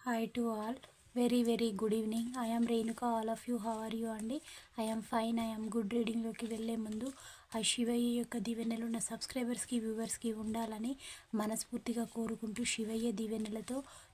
Hi to all very very good evening I'm Renuka all of you how are you అండి I'm fine I'm good రీడింగ్లోకి వెళ్ళే ముందు ఆ శివయ్య యొక్క దీవెనలు నా సబ్స్క్రైబర్స్కి వ్యూవర్స్కి ఉండాలని మనస్ఫూర్తిగా కోరుకుంటూ శివయ్య దీవెనలతో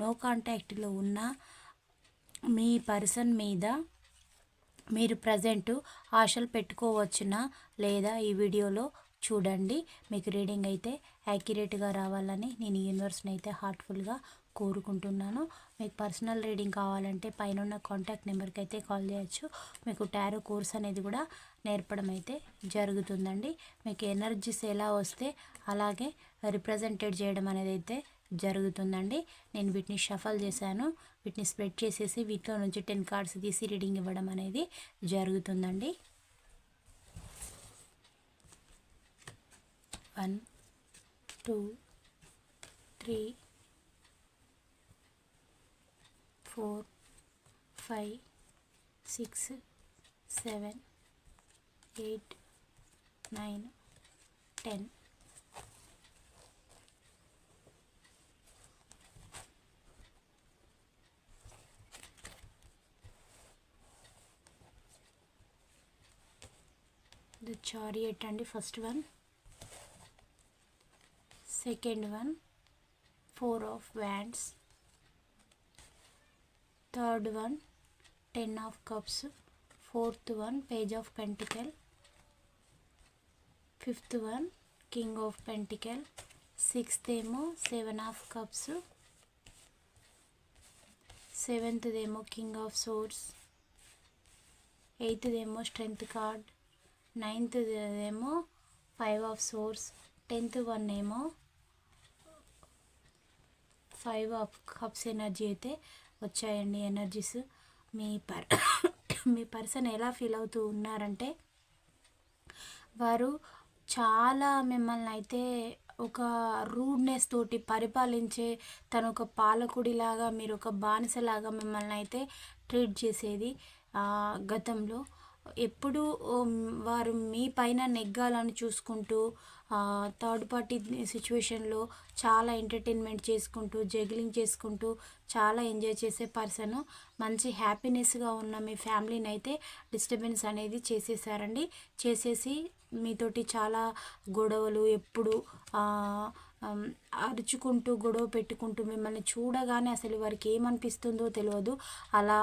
నో కాంటాక్ట్లో ఉన్న మీ పర్సన్ మీద మీరు ప్రజెంట్ ఆశలు పెట్టుకోవచ్చునా లేదా ఈ వీడియోలో చూడండి. మీకు రీడింగ్ అయితే యాక్యురేట్గా రావాలని నేను యూనివర్స్ని అయితే హార్ట్ఫుల్గా కోరుకుంటున్నాను. మీకు పర్సనల్ రీడింగ్ కావాలంటే పైన ఉన్న కాంటాక్ట్ నెంబర్కి అయితే కాల్ చేయొచ్చు. మీకు టారో కోర్స్ అనేది కూడా నేర్పడం అయితే జరుగుతుందండి. మీకు ఎనర్జీస్ ఎలా వస్తే అలాగే రిప్రజెంటేట్ చేయడం అనేది అయితే జరుగుతుందండి. నేను వీటిని షఫల్ చేశాను. వీటిని స్ప్రెడ్ చేసేసి వీటిలో నుంచి టెన్ కార్డ్స్ తీసి రీడింగ్ ఇవ్వడం అనేది జరుగుతుందండి. One two three four five six seven eight nine ten the chariot అండి first one second one four of wands third one ten of cups fourth one page of pentacle fifth one king of pentacle sixth ఏమో seven of cups సెవెంత్దేమో king of swords ఎయిత్దేమో strength card ninth ఏమో five of swords tenth one ఏమో five of cups energy అయితే వచ్చాయండి energies. మీ per మీ person ఎలా ఫీల్ అవుతూ ఉన్నారంటే వారు చాలా మిమ్మల్ని అయితే ఒక రూడ్నెస్ తోటి పరిపాలించే తను ఒక పాలకుడిలాగా మీరు ఒక బానిసలాగా మిమ్మల్ని అయితే ట్రీట్ చేసేది గతంలో. ఎప్పుడు వారు మీ పైన నెగ్గాలని చూసుకుంటూ థర్డ్ పార్టీ సిచ్యువేషన్లో చాలా ఎంటర్టైన్మెంట్ చేసుకుంటూ జగిలింగ్ చేసుకుంటూ చాలా ఎంజాయ్ చేసే పర్సన్ మంచి హ్యాపీనెస్గా ఉన్న మీ ఫ్యామిలీని అయితే డిస్టర్బెన్స్ అనేది చేసేసారండి. చేసేసి మీతోటి చాలా గొడవలు ఎప్పుడు అరుచుకుంటూ గొడవ పెట్టుకుంటూ మిమ్మల్ని చూడగానే అసలు వారికి ఏమనిపిస్తుందో తెలియదు అలా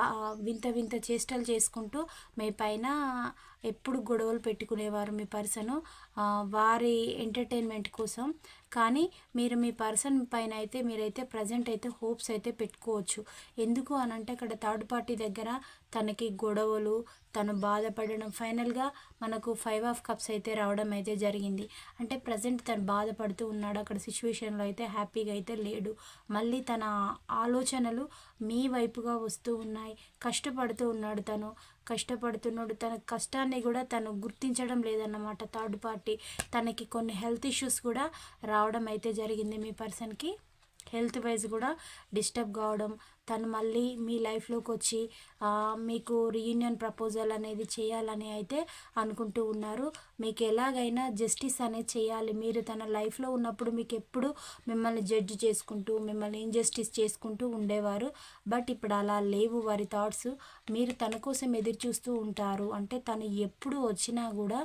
వింత వింత చేష్టలు చేసుకుంటూ మీ పైన ఎప్పుడు గొడవలు పెట్టుకునేవారు మీ పర్సను వారి ఎంటర్టైన్మెంట్ కోసం. కానీ మీరు మీ పర్సన్ పైన అయితే మీరైతే ప్రజెంట్ అయితే హోప్స్ అయితే పెట్టుకోవచ్చు. ఎందుకు అని అంటే అక్కడ థర్డ్ పార్టీ దగ్గర తనకి గొడవలు తను బాధపడడం. ఫైనల్గా మనకు ఫైవ్ ఆఫ్ కప్స్ అయితే రావడం అయితే జరిగింది. అంటే ప్రజెంట్ తను బాధపడుతూ ఉన్నాడు. అక్కడ సిచ్యువేషన్లో అయితే హ్యాపీగా అయితే లేడు. మళ్ళీ తన ఆలోచనలు మీ వైపుగా వస్తూ ఉన్నాయి. కష్టపడుతూ ఉన్నాడు తను. కష్టపడుతున్నాడు. తన కష్టాన్ని కూడా తను గుర్తించడం లేదన్నమాట. థర్డ్ పార్టీ తనకి కొన్ని హెల్త్ ఇష్యూస్ కూడా రావడం అయితే జరిగింది మీ పర్సన్కి. హెల్త్ వైజ్ కూడా డిస్టర్బ్ కావడం తను మళ్ళీ మీ లైఫ్లోకి వచ్చి మీకు రీయూనియన్ ప్రపోజల్ అనేది చేయాలని అయితే అనుకుంటూ ఉన్నారు. మీకు ఎలాగైనా జస్టిస్ అనేది చేయాలి. మీరు తన లైఫ్లో ఉన్నప్పుడు మీకు ఎప్పుడు మిమ్మల్ని జడ్జ్ చేసుకుంటూ మిమ్మల్ని ఇంజస్టిస్ చేసుకుంటూ ఉండేవారు. బట్ ఇప్పుడు అలా లేవు వారి థాట్స్ మీరు తన కోసం ఎదురు చూస్తూ ఉంటారు. అంటే తను ఎప్పుడు వచ్చినా కూడా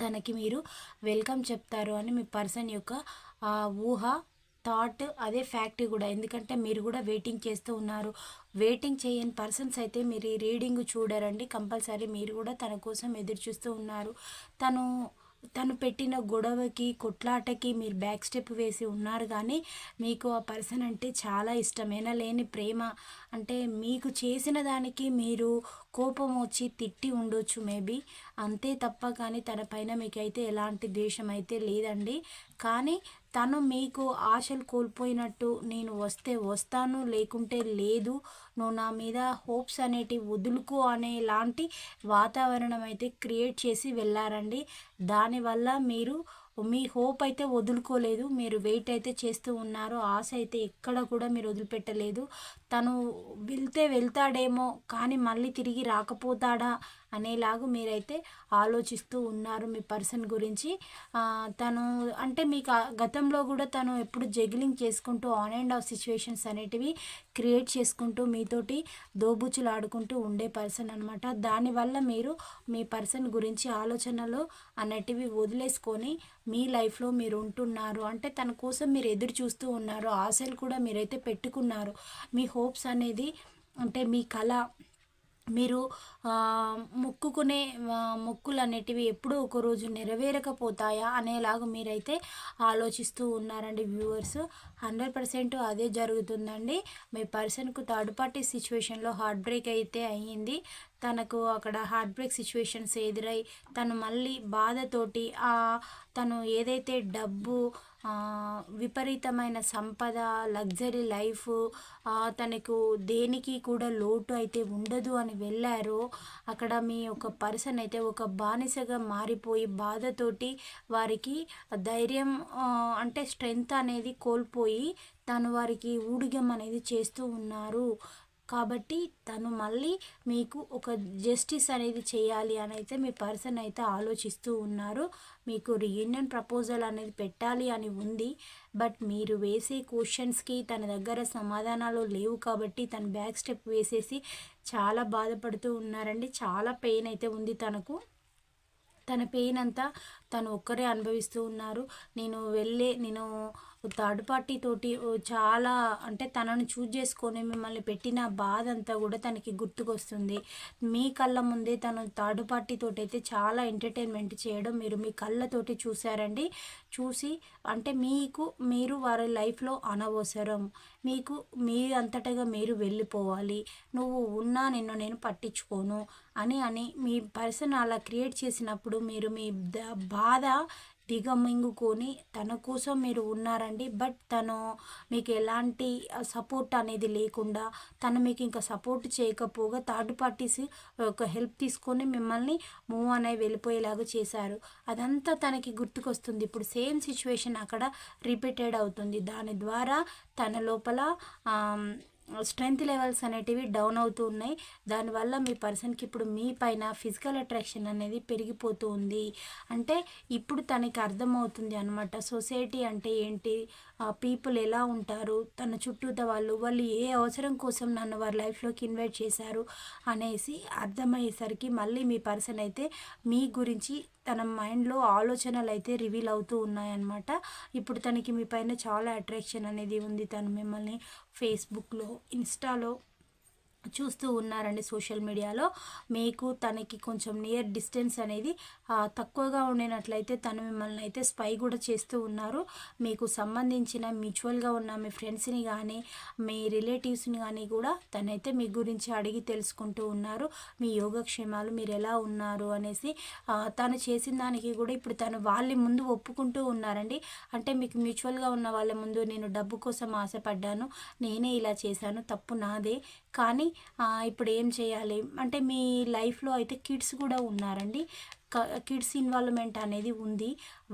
తనకి మీరు వెల్కమ్ చెప్తారు అని మీ పర్సన్ యొక్క ఊహ థాట్ అదే ఫ్యాక్ట్ కూడా. ఎందుకంటే మీరు కూడా వెయిటింగ్ చేస్తూ ఉన్నారు. వెయిటింగ్ చేయని పర్సన్స్ అయితే మీరు ఈ రీడింగ్ చూడరండి. కంపల్సరీ మీరు కూడా తన కోసం ఎదురు చూస్తూ ఉన్నారు. తను తను పెట్టిన గొడవకి కొట్లాటకి మీరు బ్యాక్ స్టెప్ వేసి ఉన్నారు. కానీ మీకు ఆ పర్సన్ అంటే చాలా ఇష్టమైన లేని ప్రేమ అంటే మీకు చేసిన దానికి మీరు కోపం వచ్చి తిట్టి ఉండొచ్చు మేబీ. అంతే తప్ప కానీ తన పైన మీకైతే ఎలాంటి ద్వేషం అయితే లేదండి. కానీ తను మీకు ఆశలు కోల్పోయినట్టు నేను వస్తే వస్తాను లేకుంటే లేదు. నువ్వు నా మీద హోప్స్ అనేటివి వదులుకో అనేలాంటి వాతావరణం అయితే క్రియేట్ చేసి వెళ్ళారండి. దానివల్ల మీరు మీ హోప్ అయితే వదులుకోలేదు. మీరు వెయిట్ అయితే చేస్తూ ఉన్నారు. ఆశ అయితే ఎక్కడ కూడా మీరు వదిలిపెట్టలేదు. తను వెళ్తే వెళ్తాడేమో కానీ మళ్ళీ తిరిగి రాకపోతాడా? అనేలాగా మీరైతే ఆలోచిస్తూ ఉన్నారు మీ పర్సన్ గురించి. తను అంటే మీకు గతంలో కూడా తను ఎప్పుడు జగిలింగ్ చేసుకుంటూ ఆన్ అండ్ ఆఫ్ సిచ్యువేషన్స్ అనేటివి క్రియేట్ చేసుకుంటూ మీతోటి దోబుచ్చులు ఆడుకుంటూ ఉండే పర్సన్ అనమాట దానివల్ల మీరు మీ పర్సన్ గురించి ఆలోచనలు అనేటివి వదిలేసుకొని మీ లైఫ్లో మీరు ఉంటున్నారు. అంటే తన కోసం మీరు ఎదురు చూస్తూ ఉన్నారు. ఆశలు కూడా మీరైతే పెట్టుకున్నారు. మీ హోప్స్ అనేది అంటే మీ కళ మీరు మొక్కుకునే మొక్కులు అనేటివి ఎప్పుడూ ఒకరోజు నెరవేరకపోతాయా అనేలాగా మీరైతే ఆలోచిస్తూ ఉన్నారండి వ్యూవర్స్. హండ్రెడ్ పర్సెంట్ అదే జరుగుతుందండి. మీ పర్సన్కు థర్డ్ పార్టీ సిచ్యువేషన్లో హార్ట్ బ్రేక్ అయితే అయ్యింది. తనకు అక్కడ హార్ట్ బ్రేక్ సిచ్యువేషన్స్ ఎదురై తను మళ్ళీ బాధతోటి తను ఏదైతే డబ్బు విపరీతమైన సంపద లగ్జరీ లైఫ్ తనకు దేనికి కూడా లోటు అయితే ఉండదు అని వెళ్ళారో. అక్కడ మీ ఒక పర్సన్ అయితే ఒక బానిసగా మారిపోయి బాధతోటి వారికి ధైర్యం అంటే స్ట్రెంగ్త్ అనేది కోల్పోయి తను వారికి ఊడిగం అనేది చేస్తూ ఉన్నారు. కాబట్టి తను మళ్ళీ మీకు ఒక జస్టిస్ అనేది చేయాలి అని అయితే మీ పర్సన్ అయితే ఆలోచిస్తూ ఉన్నారు. మీకు రీయూనియన్ ప్రపోజల్ అనేది పెట్టాలి అని ఉంది. బట్ మీరు వేసే క్వశ్చన్స్కి తన దగ్గర సమాధానాలు లేవు కాబట్టి తన బ్యాక్ స్టెప్ వేసేసి చాలా బాధపడుతూ ఉన్నారండి. చాలా పెయిన్ అయితే ఉంది తనకు. తన పెయిన్ అంతా తను ఒక్కరే అనుభవిస్తూ ఉన్నారు. నేను వెళ్ళే నేను థర్డ్ పార్టీ తోటి చాలా అంటే తనను చూజ్ చేసుకొని మిమ్మల్ని పెట్టిన బాధ అంతా కూడా తనకి గుర్తుకొస్తుంది. మీ కళ్ళ ముందే తను థర్డ్ పార్టీ తోటి అయితే చాలా ఎంటర్టైన్మెంట్ చేయడం మీరు మీ కళ్ళతోటి చూసారండి చూసి అంటే మీకు మీరు వారి లైఫ్లో అనవసరం. మీకు మీ అంతటగా మీరు వెళ్ళిపోవాలి. నువ్వు ఉన్నా నిన్ను నేను పట్టించుకోను అని అని మీ పర్సన్ అలా క్రియేట్ చేసినప్పుడు మీరు మీ బాధ దిగమింగుకొని తన కోసం మీరు ఉన్నారండి. బట్ తను మీకు ఎలాంటి సపోర్ట్ అనేది లేకుండా తను మీకు ఇంకా సపోర్ట్ చేయకపోగా థర్డ్ పార్టీస్ ఒక హెల్ప్ తీసుకొని మిమ్మల్ని మూవ్ అనేవి వెళ్ళిపోయేలాగా చేశారు. అదంతా తనకి గుర్తుకొస్తుంది. ఇప్పుడు సేమ్ సిచ్యువేషన్ అక్కడ రిపీటెడ్ అవుతుంది. దాని ద్వారా తన లోపల స్ట్రెంగ్త్ లెవెల్స్ అనేటివి డౌన్ అవుతూ ఉన్నాయి. దానివల్ల మీ పర్సన్కి ఇప్పుడు మీ పైన ఫిజికల్ అట్రాక్షన్ అనేది పెరిగిపోతూ ఉంది. అంటే ఇప్పుడు తనకి అర్థమవుతుంది అనమాట సొసైటీ అంటే ఏంటి? పీపుల్ ఎలా ఉంటారు? తన చుట్టూత వాళ్ళు వాళ్ళు ఏ అవసరం కోసం నన్ను వారి లైఫ్లోకి ఇన్వైట్ చేశారు? అనేసి అర్థమయ్యేసరికి మళ్ళీ మీ పర్సన్ అయితే మీ గురించి తన మైండ్లో ఆలోచనలు అయితే రివీల్ అవుతూ ఉన్నాయన్నమాట. ఇప్పుడు తనకి మీ పైన చాలా అట్రాక్షన్ అనేది ఉంది. తను మిమ్మల్ని ఫేస్బుక్లో ఇన్స్టాలో చూస్తూ ఉన్నారండి సోషల్ మీడియాలో. మీకు తనకి కొంచెం నియర్ డిస్టెన్స్ అనేది తక్కువగా ఉండినట్లయితే తను మిమ్మల్ని అయితే స్పై కూడా చేస్తూ ఉన్నారు. మీకు సంబంధించిన మ్యూచువల్గా ఉన్న మీ ఫ్రెండ్స్ని కానీ మీ రిలేటివ్స్ని కానీ కూడా తనైతే మీ గురించి అడిగి తెలుసుకుంటూ ఉన్నారు. మీ యోగక్షేమాలు మీరు ఎలా ఉన్నారు అనేసి తను చేసిన దానికి కూడా ఇప్పుడు తను వాళ్ళ ముందు ఒప్పుకుంటూ ఉన్నారండి. అంటే మీకు మ్యూచువల్గా ఉన్న వాళ్ళ ముందు నేను డబ్బు కోసం ఆశపడ్డాను నేనే ఇలా చేశాను తప్పు నాదే. కానీ ఇప్పుడు ఏం చేయాలి? అంటే మీ లైఫ్లో అయితే కిడ్స్ కూడా ఉన్నారండి. కిడ్స్ ఇన్వాల్వ్మెంట్ అనేది ఉంది.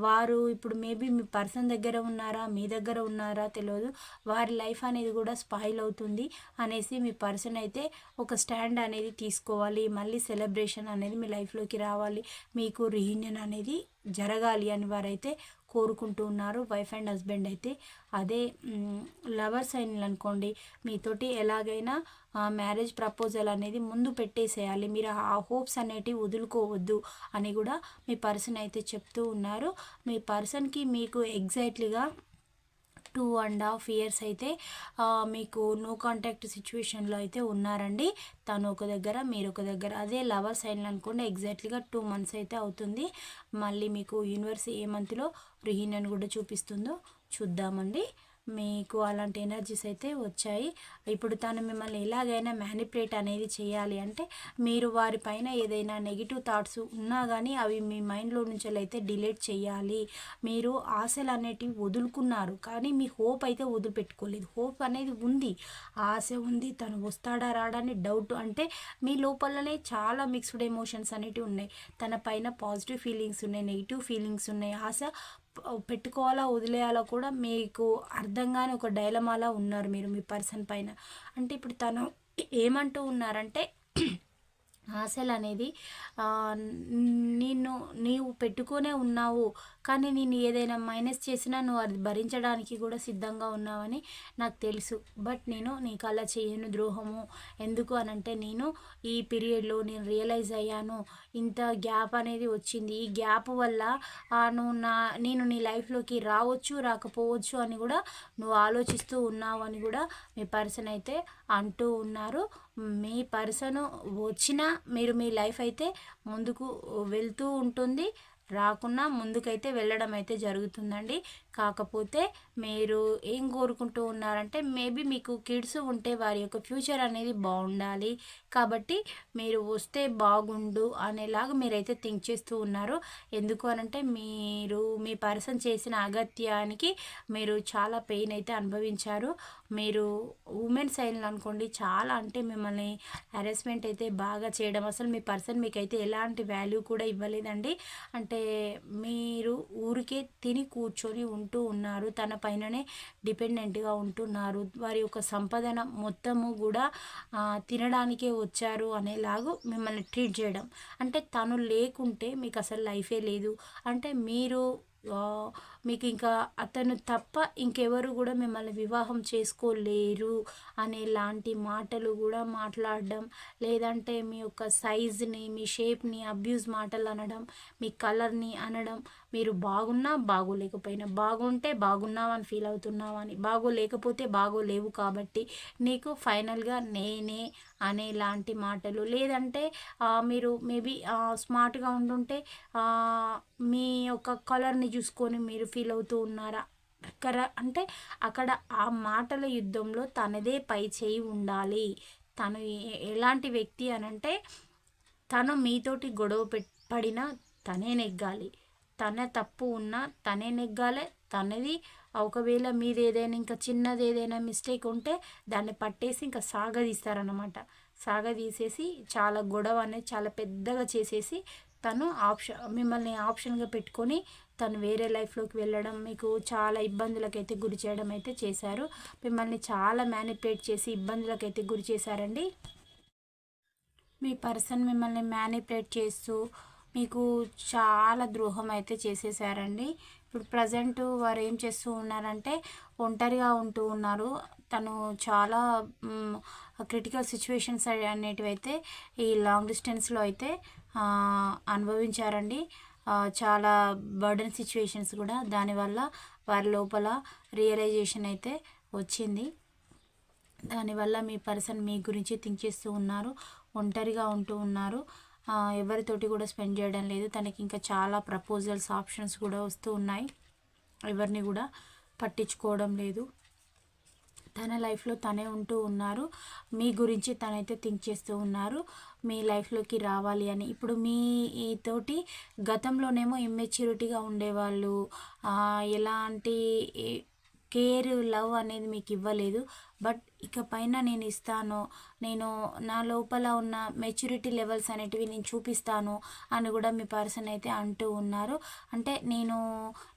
వారు ఇప్పుడు మేబీ మీ పర్సన్ దగ్గర ఉన్నారా? మీ దగ్గర ఉన్నారా? తెలియదు వారి లైఫ్ అనేది కూడా స్పాయిల్ అవుతుంది అనేసి మీ పర్సన్ అయితే ఒక స్టాండ్ అనేది తీసుకోవాలి. మళ్ళీ సెలబ్రేషన్ అనేది మీ లైఫ్లోకి రావాలి. మీకు రీయూనియన్ అనేది జరగాలి అని వారైతే కోరుకుంటూ ఉన్నారు. వైఫ్ అండ్ హస్బెండ్ అయితే. అదే లవర్స్ అయినలు అనుకోండి మీతోటి ఎలాగైనా మ్యారేజ్ ప్రపోజల్ అనేది ముందు పెట్టేసేయాలి. మీరు ఆ హోప్స్ అనేటివి వదులుకోవద్దు అని కూడా మీ పర్సన్ అయితే చెప్తూ ఉన్నారు. మీ పర్సన్కి మీకు ఎగ్జాక్ట్లీగా టూ అండ్ హాఫ్ ఇయర్స్ అయితే మీకు నో కాంటాక్ట్ సిచ్యువేషన్లో అయితే ఉన్నారండి. తను ఒక దగ్గర మీరు ఒక దగ్గర. అదే లవర్ సైన్ అనుకోండి ఎగ్జాక్ట్లీగా టూ మంత్స్ అయితే అవుతుంది. మళ్ళీ మీకు యూనివర్స్ ఏ మంత్లో రీయూనియన్ కూడా చూపిస్తుందో చూద్దామండి. మీకు అలాంటి ఎనర్జీస్ అయితే వచ్చాయి. ఇప్పుడు తను మిమ్మల్ని ఎలాగైనా మ్యానిపులేట్ అనేది చేయాలి అంటే మీరు వారిపైన ఏదైనా నెగిటివ్ థాట్స్ ఉన్నా కానీ అవి మీ మైండ్లో నుంచి అయితే డిలీట్ చేయాలి మీరు ఆశలు అనేటివి వదులుకున్నారు కానీ మీ హోప్ అయితే వదిలిపెట్టుకోలేదు. హోప్ అనేది ఉంది. ఆశ ఉంది తను వస్తాడా రాడని డౌట్ అంటే మీ లోపలనే చాలా మిక్స్డ్ ఎమోషన్స్ అనేటివి ఉన్నాయి. తన పైన పాజిటివ్ ఫీలింగ్స్ ఉన్నాయి నెగిటివ్ ఫీలింగ్స్ ఉన్నాయి. ఆశ పెట్టుకోవాలా వదిలేయాలో కూడా మీకు అర్థం కాని ఒక డైలమాలా ఉన్నారు మీరు మీ పర్సన్ పైన. అంటే ఇప్పుడు తను ఏమంటూ ఉన్నారంటే ఆశలు అనేది నిన్ను నీవు పెట్టుకునే ఉన్నావు. కానీ నేను ఏదైనా మైనస్ చేసినా నువ్వు అది భరించడానికి కూడా సిద్ధంగా ఉన్నావని నాకు తెలుసు. బట్ నేను నీకు అలా చేయను ద్రోహము. ఎందుకు అని అంటే నేను ఈ పీరియడ్లో నేను రియలైజ్ అయ్యాను. ఇంత గ్యాప్ అనేది వచ్చింది. ఈ గ్యాప్ వల్ల నువ్వు నా నేను నీ లైఫ్లోకి రావచ్చు రాకపోవచ్చు అని కూడా నువ్వు ఆలోచిస్తూ ఉన్నావు అని కూడా మీ పర్సన్ అయితే అంటూ ఉన్నారు. మీ పర్సన్ వచ్చినా మీరు మీ లైఫ్ అయితే ముందుకు వెళ్తూ ఉంటుంది. రాకున్నా ముందుకైతే వెళ్ళడం అయితే జరుగుతుందండి. కాకపోతే మీరు ఏం కోరుకుంటూ ఉన్నారంటే మేబీ మీకు కిడ్స్ ఉంటే వారి యొక్క ఫ్యూచర్ అనేది బాగుండాలి. కాబట్టి మీరు వస్తే బాగుండు అనేలాగా మీరైతే థింక్ చేస్తూ ఉన్నారు. ఎందుకు అనంటే మీరు మీ పర్సన్ చేసిన అగత్యానికి మీరు చాలా పెయిన్ అయితే అనుభవించారు. మీరు ఉమెన్ సైన్ అనుకోండి చాలా అంటే మిమ్మల్ని హెరాస్మెంట్ అయితే బాగా చేయడం అసలు మీ పర్సన్ మీకైతే ఎలాంటి వాల్యూ కూడా ఇవ్వలేదండి. అంటే మీరు ఊరికే తిని కూర్చొని ఉంటూ ఉన్నారు. తన పైననే డిపెండెంట్గా ఉంటున్నారు. వారి యొక్క సంపదన మొత్తము కూడా తినడానికే వచ్చారు అనేలాగు మిమ్మల్ని ట్రీట్ చేయడం. అంటే తను లేకుంటే మీకు అసలు లైఫే లేదు. అంటే మీరు మీకు ఇంకా అతను తప్ప ఇంకెవరు కూడా మిమ్మల్ని వివాహం చేసుకోలేరు అనేలాంటి మాటలు కూడా మాట్లాడడం లేదంటే మీ యొక్క సైజ్ని మీ షేప్ని అబ్యూజ్ మాటలు అనడం మీ కలర్ని అనడం మీరు బాగున్నా బాగోలేకపోయినా బాగుంటే బాగున్నావని ఫీల్ అవుతున్నావని బాగోలేకపోతే బాగోలేవు కాబట్టి నీకు ఫైనల్గా నేనే అనేలాంటి మాటలు. లేదంటే మీరు మేబీ స్మార్ట్గా ఉంటుంటే మీ యొక్క కలర్ని చూసుకొని మీరు ఫీల్ అవుతూ ఉన్నారా? అక్కడ అంటే అక్కడ ఆ మాటల యుద్ధంలో తనదే పై చేయి ఉండాలి. తను ఎలాంటి వ్యక్తి అనంటే తను మీతోటి గొడవ పడినా తనే నెగ్గాలి. తన తప్పు ఉన్నా తనే నెగ్గాలి. తనది ఒకవేళ మీద ఏదైనా ఇంకా చిన్నది ఏదైనా మిస్టేక్ ఉంటే దాన్ని పట్టేసి ఇంకా సాగదీస్తారనమాట సాగదీసేసి చాలా గొడవ అనేది చాలా పెద్దగా చేసేసి తను ఆప్షన్ మిమ్మల్ని ఆప్షన్గా పెట్టుకొని తను వేరే లైఫ్లోకి వెళ్ళడం మీకు చాలా ఇబ్బందులకైతే గురి చేయడం అయితే చేశారు. మిమ్మల్ని చాలా మ్యానిపులేట్ చేసి ఇబ్బందులకైతే గురి చేశారండి. మీ పర్సన్ మిమ్మల్ని మ్యానిపులేట్ చేస్తూ మీకు చాలా ద్రోహం అయితే చేసేసారండి ఇప్పుడు ప్రజెంట్ వారు ఏం చేస్తూ ఉన్నారంటే ఒంటరిగా ఉంటూ ఉన్నారు. తను చాలా క్రిటికల్ సిచ్యువేషన్స్ అనేటివి అయితే ఈ లాంగ్ డిస్టెన్స్లో అయితే అనుభవించారండి. చాలా బర్డన్ సిచ్యువేషన్స్ కూడా దానివల్ల వారి లోపల రియలైజేషన్ అయితే వచ్చింది. దానివల్ల మీ పర్సన్ మీ గురించి థింక్ చేస్తూ ఉన్నారు ఒంటరిగా ఉంటూ ఉన్నారు. ఎవరితోటి కూడా స్పెండ్ చేయడం లేదు. తనకి ఇంకా చాలా ప్రపోజల్స్ ఆప్షన్స్ కూడా వస్తూ ఉన్నాయి. ఎవరిని కూడా పట్టించుకోవడం లేదు. తన లైఫ్లో తనే ఉంటూ ఉన్నారు. మీ గురించి తనైతే థింక్ చేస్తూ ఉన్నారు. మీ లైఫ్లోకి రావాలి అని. ఇప్పుడు మీ తోటి గతంలోనేమో ఇమ్మెచ్యూరిటీగా ఉండేవాళ్ళు. ఎలాంటి కేర్ లవ్ అనేది మీకు ఇవ్వలేదు. బట్ ఇక పైన నేను ఇస్తాను. నేను నా లోపల ఉన్న మెచ్యూరిటీ లెవెల్స్ అనేటివి నేను చూపిస్తాను అని కూడా మీ పర్సన్ అయితే అంటూ ఉన్నారు. అంటే నేను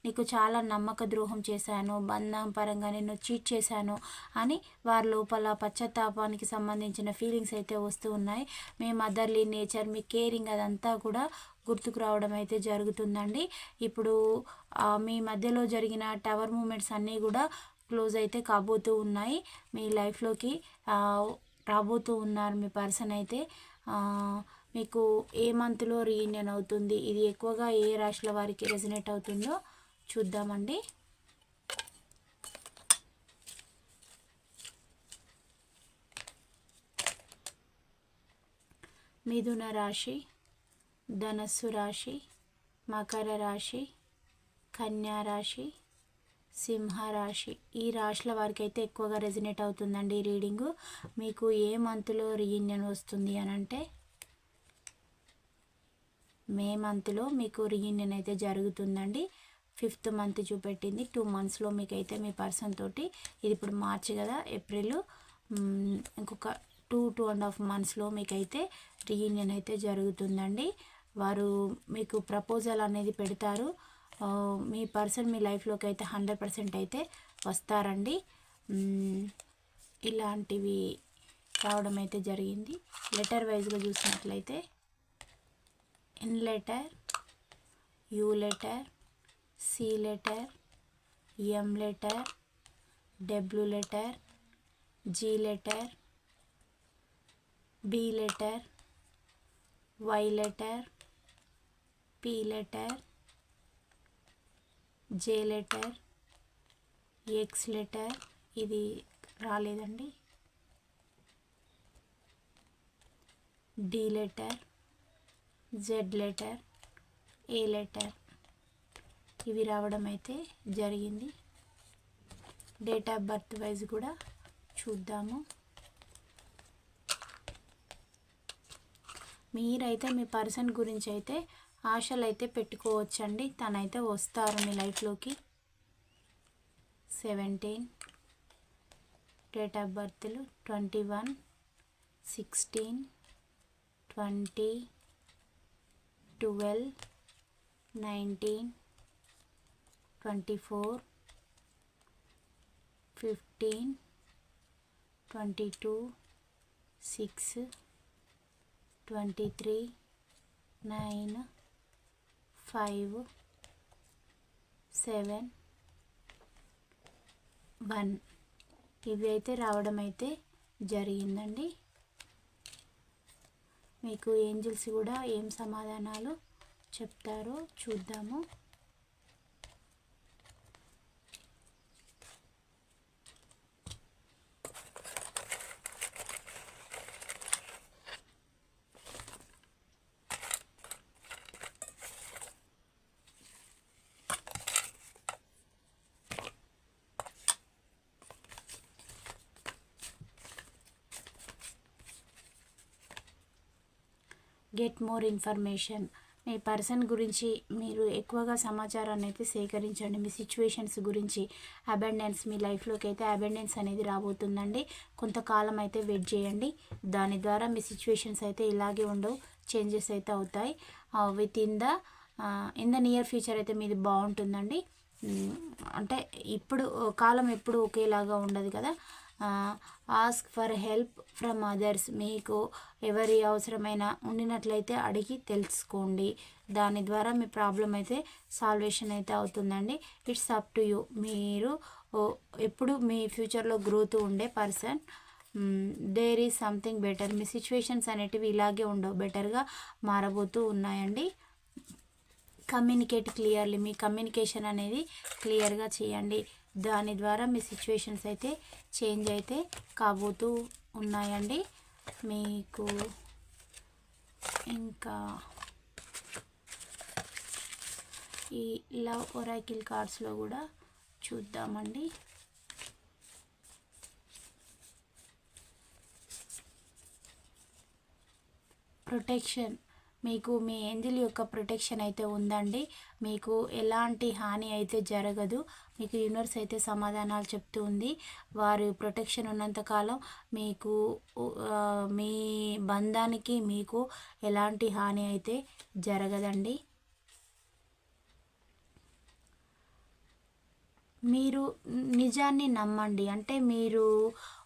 నీకు చాలా నమ్మక ద్రోహం చేశాను. బంధం పరంగా నేను చీట్ చేశాను అని వారి లోపల పశ్చాత్తాపానికి సంబంధించిన ఫీలింగ్స్ అయితే వస్తూ ఉన్నాయి. మీ మదర్లీ నేచర్ మీ కేరింగ్ అదంతా కూడా గుర్తుకు రావడం అయితే జరుగుతుందండి. ఇప్పుడు మీ మధ్యలో జరిగిన టవర్ మూమెంట్స్ అన్నీ కూడా క్లోజ్ అయితే కాబోతూ ఉన్నాయి. మీ లైఫ్లోకి రాబోతూ ఉన్నారు మీ పర్సన్ అయితే. మీకు ఏ మంత్లో రీయూనియన్ అవుతుంది? ఇది ఎక్కువగా ఏ రాశుల వారికి రెజినేట్ అవుతుందో చూద్దామండి. మిథున రాశి. ధనస్సు రాశి మకర రాశి కన్యా రాశి సింహరాశి ఈ రాశుల వారికి అయితే ఎక్కువగా రెజినేట్ అవుతుందండి ఈ రీడింగు. మీకు ఏ మంత్లో రీయూనియన్ వస్తుంది అని అంటే మే మంత్లో మీకు రీయూనియన్ అయితే జరుగుతుందండి. ఫిఫ్త్ మంత్ చూపెట్టింది. టూ మంత్స్లో మీకు అయితే మీ పర్సన్ తోటి ఇది ఇప్పుడు మార్చి కదా ఏప్రిల్ ఇంకొక టూ టూ అండ్ హాఫ్ మంత్స్లో మీకైతే రీయూనియన్ అయితే జరుగుతుందండి. వారు మీకు ప్రపోజల్ అనేది పెడతారు. మీ పర్సన్ మీ లైఫ్లోకి అయితే హండ్రెడ్ పర్సెంట్ అయితే వస్తారండి. ఇలాంటివి రావడం అయితే జరిగింది. లెటర్ వైజ్గా చూసినట్లయితే N letter U letter C letter M letter W letter G letter B letter Y letter P letter J letter X letter. ఇది రాలేదండి. D letter Z letter A letter. ఇవి రావడం అయితే జరిగింది. డేట్ ఆఫ్ బర్త్ వైజ్ కూడా చూద్దాము. మీరైతే మీ person గురించి అయితే ఆశలు అయితే పెట్టుకోవచ్చండి. తనైతే వస్తారు మీ లైఫ్లోకి. Seventeen. Date of బర్త్లు twenty one. Sixteen. Twenty. Twelve. Nineteen. Twenty four. Fifteen. Twenty two. Six. Twenty three. Nine. Five seven one. ఇవి అయితే రావడం అయితే జరిగిందండి. మీకు ఏంజిల్స్ కూడా ఏం సమాధానాలు చెప్తారో చూద్దాము. గెట్ మోర్ ఇన్ఫర్మేషన్ మీ పర్సన్ గురించి మీరు ఎక్కువగా సమాచారాన్ని అయితే సేకరించండి. మీ సిచ్యువేషన్స్ గురించి అబెండెన్స్ మీ లైఫ్లోకి అయితే అబెండెన్స్ అనేది రాబోతుందండి. కొంతకాలం అయితే వెయిట్ చేయండి. దాని ద్వారా మీ సిచ్యువేషన్స్ అయితే ఇలాగే ఉండవు. చేంజెస్ అయితే అవుతాయి. With in the in the near future అయితే మీది బాగుంటుందండి. అంటే ఇప్పుడు కాలం ఎప్పుడు ఒకేలాగా ఉండదు కదా. Ask for help from others మీకు ఎవరి అవసరమైన ఉండినట్లయితే అడిగి తెలుసుకోండి. దాని ద్వారా మీ ప్రాబ్లం అయితే సాల్వేషన్ అయితే అవుతుందండి. ఇట్స్ అప్ టు యూ మీరు ఎప్పుడు మీ ఫ్యూచర్లో గ్రోత్ ఉండే person there is something better me situations అనేటివి ఇలాగే ఉండవు. బెటర్గా మారబోతూ ఉన్నాయండి. కమ్యూనికేట్ క్లియర్లీ మీ కమ్యూనికేషన్ అనేది క్లియర్గా చేయండి. దాని ద్వారా మీ సిచ్యువేషన్స్ అయితే చేంజ్ అయితే కాబోతూ ఉన్నాయండి. మీకు ఇంకా ఈ లవ్ ఒరాకిల్ కార్డ్స్లో కూడా చూద్దామండి. ప్రొటెక్షన్ మీకు మీ ఏంజిల్ యొక్క ప్రొటెక్షన్ అయితే ఉందండి. మీకు ఎలాంటి హాని అయితే జరగదు. మీకు యూనివర్స్ అయితే సమాధానాలు చెప్తూ ఉంది. వారి ప్రొటెక్షన్ ఉన్నంతకాలం మీకు మీ బంధానికి మీకు ఎలాంటి హాని అయితే జరగదండి. మీరు నిజాన్ని నమ్మండి. అంటే మీరు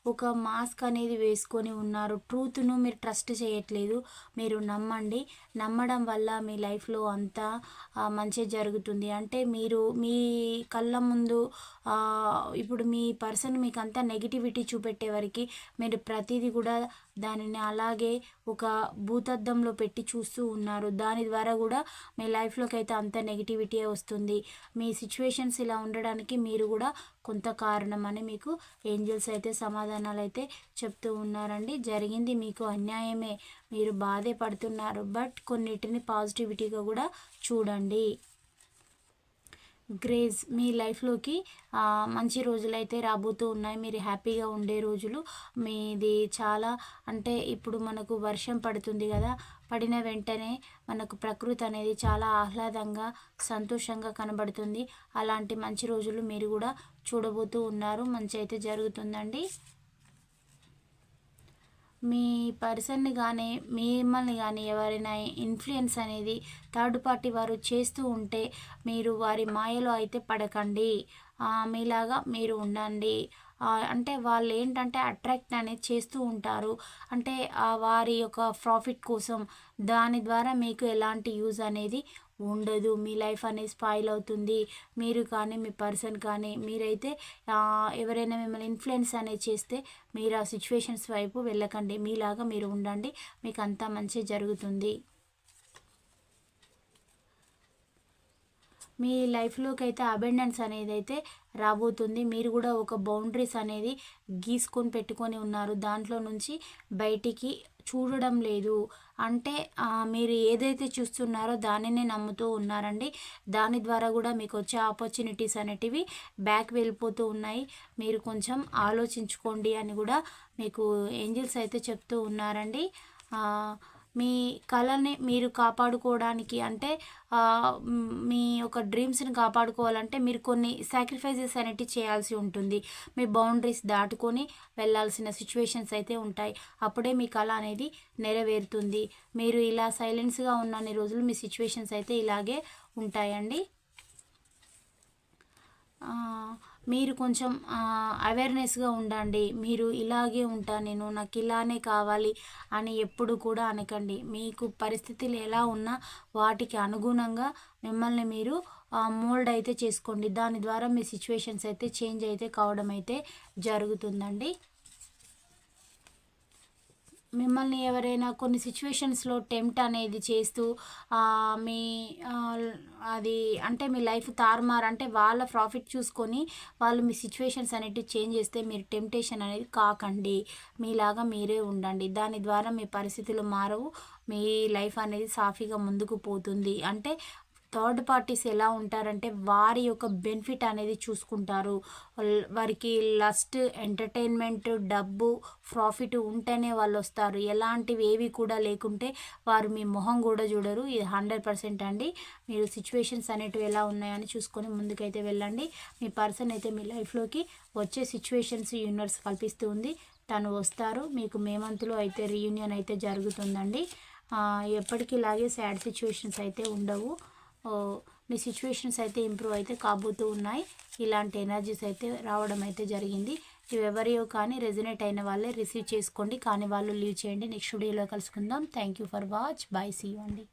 ఒక మాస్క్ అనేది వేసుకొని ఉన్నారు. ట్రూత్ను మీరు ట్రస్ట్ చేయట్లేదు. మీరు నమ్మండి. నమ్మడం వల్ల మీ లైఫ్లో అంతా మంచి జరుగుతుంది. అంటే మీరు మీ కళ్ళ ముందు ఇప్పుడు మీ పర్సన్ మీకు అంతా నెగిటివిటీ చూపెట్టే వరకు మీరు ప్రతిదీ కూడా దానిని అలాగే ఒక భూతద్దంలో పెట్టి చూస్తూ ఉన్నారు. దాని ద్వారా కూడా మీ లైఫ్లోకి అయితే అంత నెగిటివిటీ వస్తుంది. మీ సిచ్యువేషన్స్ ఇలా ఉండడానికి మీరు కూడా కొంత కారణం అని మీకు ఏంజల్స్ అయితే సమాధానాలు అయితే చెప్తూ ఉన్నారండి. జరిగింది మీకు అన్యాయమే. మీరు బాధే పడుతున్నారు బట్ కొన్నిటిని పాజిటివిటీగా కూడా చూడండి. గ్రేజ్ మీ లైఫ్లోకి మంచి రోజులు అయితే రాబోతూ ఉన్నాయి. మీరు హ్యాపీగా ఉండే రోజులు మీది చాలా అంటే ఇప్పుడు మనకు వర్షం పడుతుంది కదా పడిన వెంటనే మనకు ప్రకృతి అనేది చాలా ఆహ్లాదంగా సంతోషంగా కనబడుతుంది. అలాంటి మంచి రోజులు మీరు కూడా చూడబోతూ ఉన్నారు. మంచి అయితే జరుగుతుందండి. మీ పర్సన్ని కానీ మిమ్మల్ని కానీ ఎవరైనా ఇన్ఫ్లుయెన్స్ అనేది థర్డ్ పార్టీ వారు చేస్తూ ఉంటే మీరు వారి మాయలో అయితే పడకండి. మీలాగా మీరు ఉండండి. అంటే వాళ్ళు ఏంటంటే అట్రాక్ట్ అనేది చేస్తూ ఉంటారు. అంటే వారి యొక్క ప్రాఫిట్ కోసం దాని ద్వారా మీకు ఎలాంటి యూజ్ అనేది ఉండదు. మీ లైఫ్ అనేది స్పాయిల్ అవుతుంది. మీరు కానీ మీ పర్సన్ కానీ మీరైతే ఎవరైనా మిమ్మల్ని ఇన్ఫ్లుయెన్స్ అనేది చేస్తే మీరు ఆ సిచ్యువేషన్స్ వైపు వెళ్ళకండి. మీలాగా మీరు ఉండండి. మీకు అంతా మంచి జరుగుతుంది. మీ లైఫ్లోకి అయితే అబెండెన్స్ అనేది అయితే రాబోతుంది. మీరు కూడా ఒక బౌండరీస్ అనేది గీసుకొని పెట్టుకొని ఉన్నారు. దాంట్లో నుంచి బయటికి చూడడం లేదు. అంటే మీరు ఏదైతే చూస్తున్నారో దానినే నమ్ముతూ ఉన్నారండి. దాని ద్వారా కూడా మీకు వచ్చే ఆపర్చునిటీస్ అనేటివి బ్యాక్ వెళ్ళిపోతూ ఉన్నాయి. మీరు కొంచెం ఆలోచించుకోండి అని కూడా మీకు ఏంజిల్స్ అయితే చెప్తూ ఉన్నారండి. మీ కళని మీరు కాపాడుకోవడానికి అంటే మీ యొక్క డ్రీమ్స్ని కాపాడుకోవాలంటే మీరు కొన్ని సాక్రిఫైజెస్ అనేవి చేయాల్సి ఉంటుంది. మీ బౌండరీస్ దాటుకొని వెళ్ళాల్సిన సిచ్యువేషన్స్ అయితే ఉంటాయి. అప్పుడే మీ కళ అనేది నెరవేరుతుంది. మీరు ఇలా సైలెన్స్గా ఉన్న రోజులు మీ సిచ్యువేషన్స్ అయితే ఇలాగే ఉంటాయండి. మీరు కొంచెం అవేర్నెస్గా ఉండండి. మీరు ఇలాగే ఉంటా నేను నాకు ఇలానే కావాలి అని ఎప్పుడు కూడా అనకండి. మీకు పరిస్థితులు ఎలా ఉన్నా వాటికి అనుగుణంగా మిమ్మల్ని మీరు మోల్డ్ అయితే చేసుకోండి. దాని ద్వారా మీ సిచ్యువేషన్స్ అయితే చేంజ్ అయితే కావడం అయితే జరుగుతుందండి. మిమ్మల్ని ఎవరైనా కొన్ని సిచ్యువేషన్స్లో టెంప్ట్ అనేది చేస్తూ మీ అది అంటే మీ లైఫ్ తారుమారు అంటే వాళ్ళ ప్రాఫిట్ చూసుకొని వాళ్ళు మీ సిచ్యువేషన్స్ అనేటివి చేంజ్ చేస్తే మీరు టెంప్టేషన్ అనేది కాకండి. మీలాగా మీరే ఉండండి. దాని ద్వారా మీ పరిస్థితులు మారవు. మీ లైఫ్ అనేది సాఫీగా ముందుకు పోతుంది. అంటే థర్డ్ పార్టీస్ ఎలా ఉంటారంటే వారి యొక్క బెనిఫిట్ అనేది చూసుకుంటారు. వారికి లస్ట్ ఎంటర్టైన్మెంట్ డబ్బు ప్రాఫిట్ ఉంటేనే వాళ్ళు వస్తారు. ఎలాంటివి ఏవి కూడా లేకుంటే వారు మీ మొహం కూడా చూడరు. ఇది హండ్రెడ్ పర్సెంట్ అండి. మీరు సిచ్యువేషన్స్ అనేటివి ఎలా ఉన్నాయని చూసుకొని ముందుకైతే వెళ్ళండి. మీ పర్సన్ అయితే మీ లైఫ్లోకి వచ్చే సిచ్యువేషన్స్ యూనివర్స్ కల్పిస్తూ ఉంది. తను వస్తారు. మీకు మే మంత్లో అయితే రీయూనియన్ అయితే జరుగుతుందండి. ఎప్పటికీ ఇలాగే సాడ్ సిచ్యువేషన్స్ అయితే ఉండవు. మీ సిచ్యువేషన్స్ అయితే ఇంప్రూవ్ అయితే కాబోతూ ఉన్నాయి. ఇలాంటి ఎనర్జీస్ అయితే రావడం అయితే జరిగింది. ఇవి ఎవరియో కానీ రెజినేట్ అయిన వాళ్ళే రిసీవ్ చేసుకోండి. కానీ వాళ్ళు లీవ్ చేయండి. నెక్స్ట్ వీడియోలో కలుసుకుందాం. Thank you for watch bye see అండి.